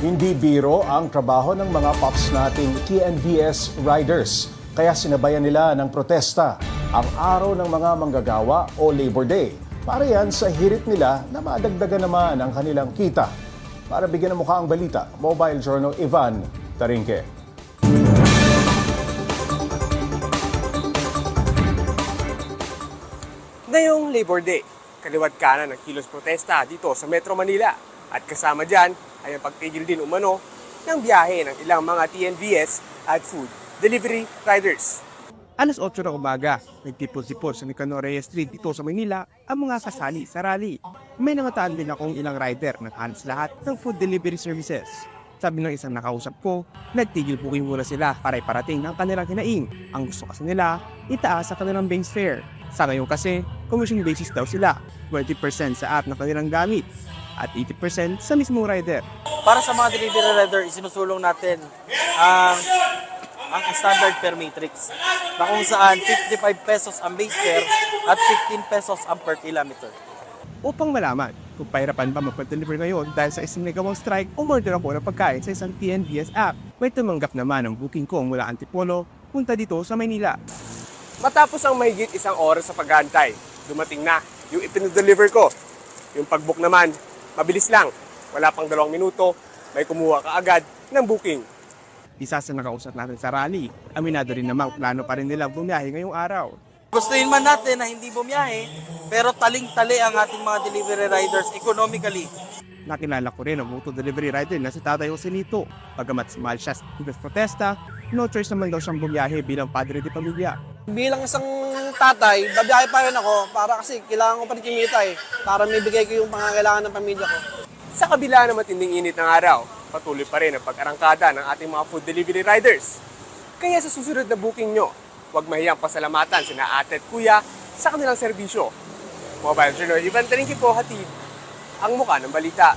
Hindi biro ang trabaho ng mga pops nating TNVS riders. Kaya sinabayan nila ng protesta ang araw ng mga manggagawa o Labor Day. Para yan sa hirit nila na madagdagan naman ang kanilang kita. Para bigyan ng mukha ang balita, Mobile Journal Ivan Tarinque. Ngayong Labor Day, kaliwat kanan ng kilos protesta dito sa Metro Manila. At kasama dyan ay ang pagtigil din umano ng biyahe ng ilang mga TNVS at food delivery riders. Alas 8 ng umaga, nagtipon-sipon sa Nicanor Reyes Street dito sa Maynila ang mga kasali sa rally. May nangataan din akong ilang rider ng halos lahat ng food delivery services. Sabi ng isang nakausap ko, nagtigil booking muna sila para iparating ang kanilang kinain. Ang gusto kasi nila, itaas sa kanilang base fare. Sa ngayon kasi, commission basis daw sila. 20% sa app na kanilang gamit at 80% sa mismong rider. para sa mga delivery rider, isinusulong natin ang ang standard fare matrix na kung saan 55 pesos ang base fare at 15 pesos ang per kilometer. upang malaman kung pahirapan ba magpa-deliver ngayon dahil sa isang nagawang strike, umorder ako ng pagkain sa isang TNVS app. May tumanggap naman ang booking ko mula Antipolo punta dito sa Maynila. Matapos ang mahigit isang oras sa paghantay, dumating na yung ipinodeliver ko. Yung pag-book naman, mabilis lang. Wala pang dalawang minuto, may kumuha ka agad ng booking. Isa sa nakausap natin sa rally, aminado rin namang plano pa rin nila bumiyahe ngayong araw. Gustuin man natin na hindi bumiyahe, pero taling-tali ang ating mga delivery riders economically. Nakilala ko rin ang auto delivery rider na si Tatay Joselito. Pagamat small siya sa protesta, no choice naman daw siyang bumiyahe bilang padre de pamilya. bilang isang tatay, babiyahe pa rin ako para kasi kailangan ko pa rin kumita eh. Para may bigay ko yung pangangailangan ng pamilya ko. Sa kabila ng matinding init ng araw, patuloy pa rin ang pag-arangkada ng ating mga food delivery riders. Kaya sa susunod na booking nyo, huwag mahiyang pasalamatan sina ate at kuya sa kanilang serbisyo. Mobile Journal, Ivan Tarinki po hatid ang muka ng balita.